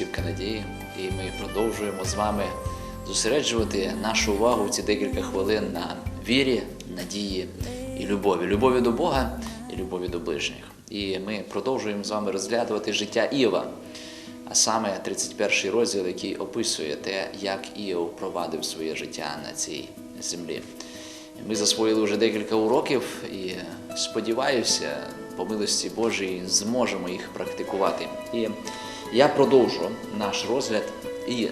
Листівка надії, і ми продовжуємо з вами зосереджувати нашу увагу ці декілька хвилин на вірі, надії і любові. Любові до Бога і любові до ближніх. І ми продовжуємо з вами розглядувати життя Іова, а саме 31 розділ, який описує те, як Іов провадив своє життя на цій землі. Ми засвоїли вже декілька уроків і сподіваюся, по милості Божій зможемо їх практикувати. І я продовжу наш розгляд і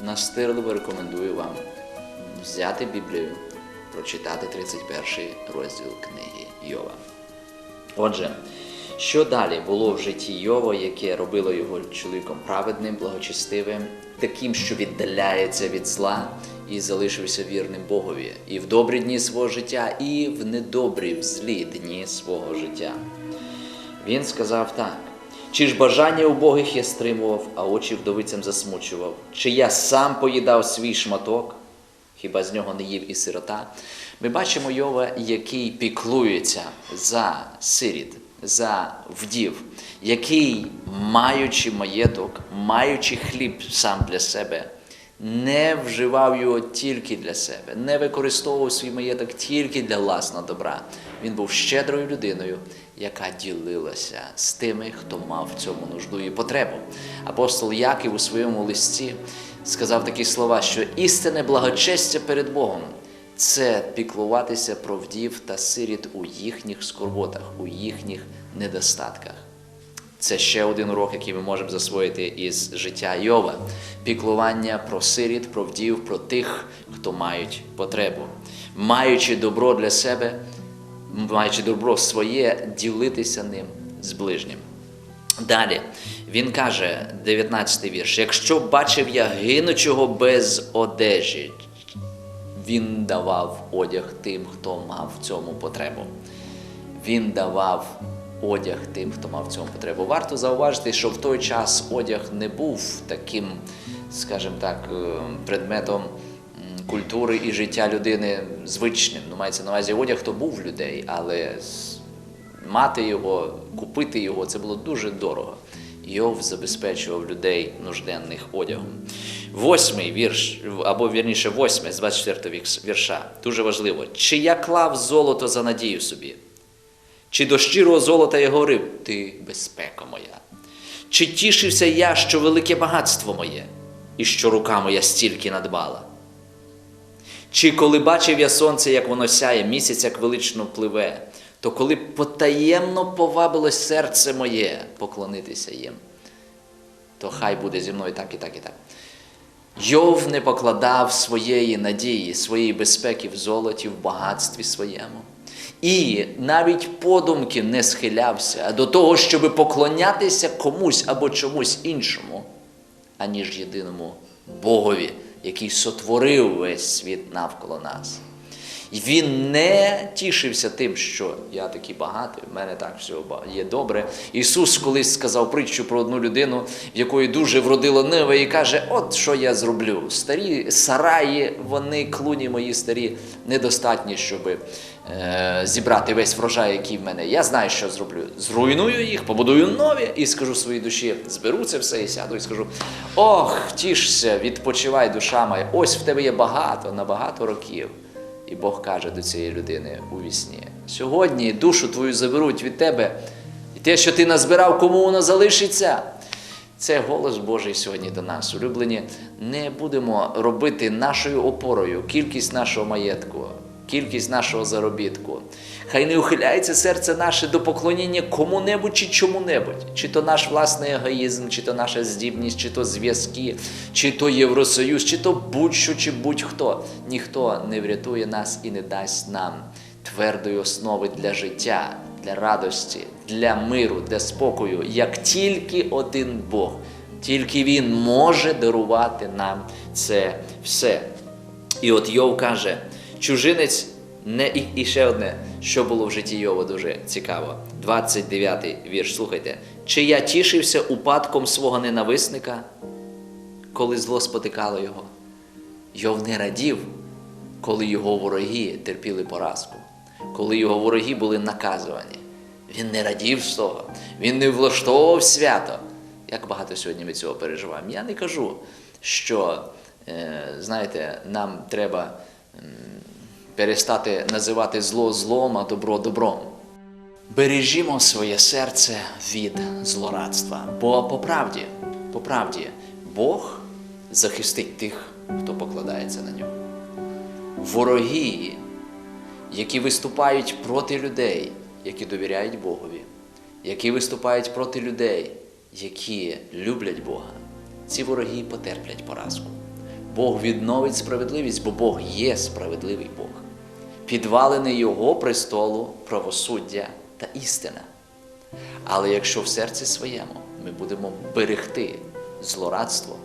настирливо рекомендую вам взяти Біблію, прочитати 31 розділ книги Йова. Отже, що далі було в житті Йова, яке робило його чоловіком праведним, благочестивим, таким, що віддаляється від зла і залишився вірним Богові, і в добрі дні свого життя, і в недобрі, в злі дні свого життя. Він сказав так: чи ж бажання убогих я стримував, а очі вдовицям засмучував, чи я сам поїдав свій шматок, хіба з нього не їв і сирота? Ми бачимо Йова, який піклується за сиріт, за вдів, який, маючи маєток, маючи хліб сам для себе, не вживав його тільки для себе, не використовував свій маєток тільки для власного добра. Він був щедрою людиною, яка ділилася з тими, хто мав в цьому нужду і потребу. Апостол Яків у своєму листі сказав такі слова, що істинне благочестя перед Богом це піклуватися про вдів та сиріт у їхніх скорботах, у їхніх недостатках. Це ще один урок, який ми можемо засвоїти із життя Йова. Піклування про сиріт, про вдів, про тих, хто мають потребу. Маючи добро для себе, маючи добро своє, ділитися ним з ближнім. Далі він каже, 19 вірш: якщо бачив я гинучого без одежі, він давав одяг тим, хто мав в цьому потребу. Він давав одяг тим, хто мав в цьому потребу. Варто зауважити, що в той час одяг не був таким, скажімо так, е, предметом культури і життя людини звичним. Ну, мається на увазі одяг, то був людей, але мати його, купити його це було дуже дорого. Йов забезпечував людей нужденних одягом. Восьмий вірш, або вірніше, восьме з 24 вікс- вірша. Дуже важливо. Чи я клав золото за надію собі? Чи до щирого золота я говорив, ти безпека моя? Чи тішився я, що велике багатство моє, і що рука моя стільки надбала? Чи коли бачив я сонце, як воно сяє, місяць, як велично пливе, то коли потаємно повабилось серце моє поклонитися їм, то хай буде зі мною так і так і так. Йов не покладав своєї надії, своєї безпеки в золоті, в багатстві своєму. І навіть подумки не схилявся до того, щоб поклонятися комусь або чомусь іншому, аніж єдиному Богові, який сотворив весь світ навколо нас. І він не тішився тим, що я такий багатий, в мене так все є добре. Ісус колись сказав притчу про одну людину, в якої дуже вродило нива, і каже: От що я зроблю. Старі сараї, вони клуні мої старі, недостатні, щоб е, зібрати весь врожай, який в мене. Я знаю, що зроблю. Зруйную їх, побудую нові і скажу своїй душі, зберу це все і сяду і скажу: ох, тішся, відпочивай, душа моя, ось в тебе є багато на багато років. І Бог каже до цієї людини у вісні: сьогодні душу твою заберуть від тебе, і те, що ти назбирав, кому воно залишиться. Це голос Божий сьогодні до нас. Улюблені, не будемо робити нашою опорою кількість нашого маєтку, кількість нашого заробітку. Хай не ухиляється серце наше до поклоніння кому-небудь чи чому-небудь, чи то наш власний егоїзм, чи то наша здібність, чи то зв'язки, чи то Євросоюз, чи то будь-що, чи будь-хто. Ніхто не врятує нас і не дасть нам твердої основи для життя, для радості, для миру, для спокою, як тільки один Бог. Тільки Він може дарувати нам це все. І от Йов каже, чужинець не і, і ще одне, що було в житті Йова дуже цікаво. 29-й вірш, слухайте. Чи я тішився упадком свого ненависника, коли зло спотикало його? Йов не радів, коли його вороги терпіли поразку, коли його вороги були наказувані. Він не радів з того, він не влаштовував свято. Як багато сьогодні ми цього переживаємо. Я не кажу, що, е, знаєте, нам треба перестати називати зло злом, а добро добром. Бережімо своє серце від злорадства. Бо по правді, по правді, Бог захистить тих, хто покладається на нього. Вороги, які виступають проти людей, які довіряють Богові, які виступають проти людей, які люблять Бога, ці вороги потерплять поразку. Бог відновить справедливість, бо Бог є справедливий Бог, підвалений Його престолу правосуддя та істина. Але якщо в серці своєму ми будемо берегти злорадство,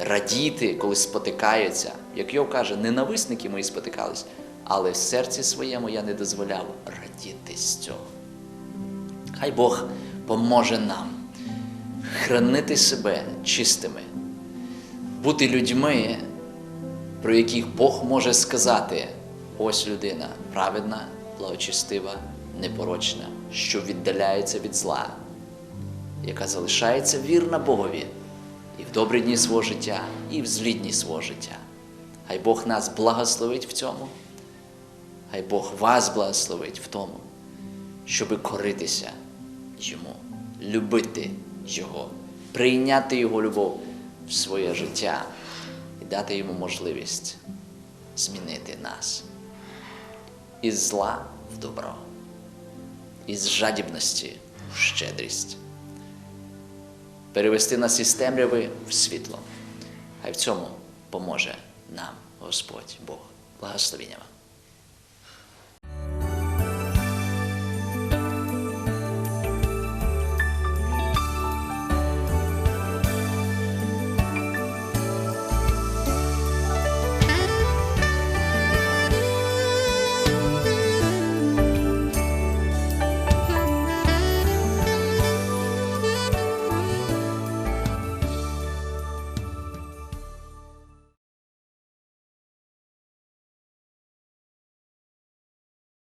радіти, коли спотикаються, як Йов каже, ненависники мої спотикались, але в серці своєму я не дозволяв радіти з цього. Хай Бог поможе нам хранити себе чистими, бути людьми, про яких Бог може сказати: ось людина праведна, благочестива, непорочна, що віддаляється від зла, яка залишається вірна Богові і в добрі дні свого життя, і в злі дні свого життя. Хай Бог нас благословить в цьому, хай Бог вас благословить в тому, щоби коритися Йому, любити Його, прийняти Його любов в своє життя дати йому можливість змінити нас із зла в добро, із жадібності в щедрість, перевести нас із темряви в світло. Хай в цьому поможе нам Господь Бог. Благословіння вам.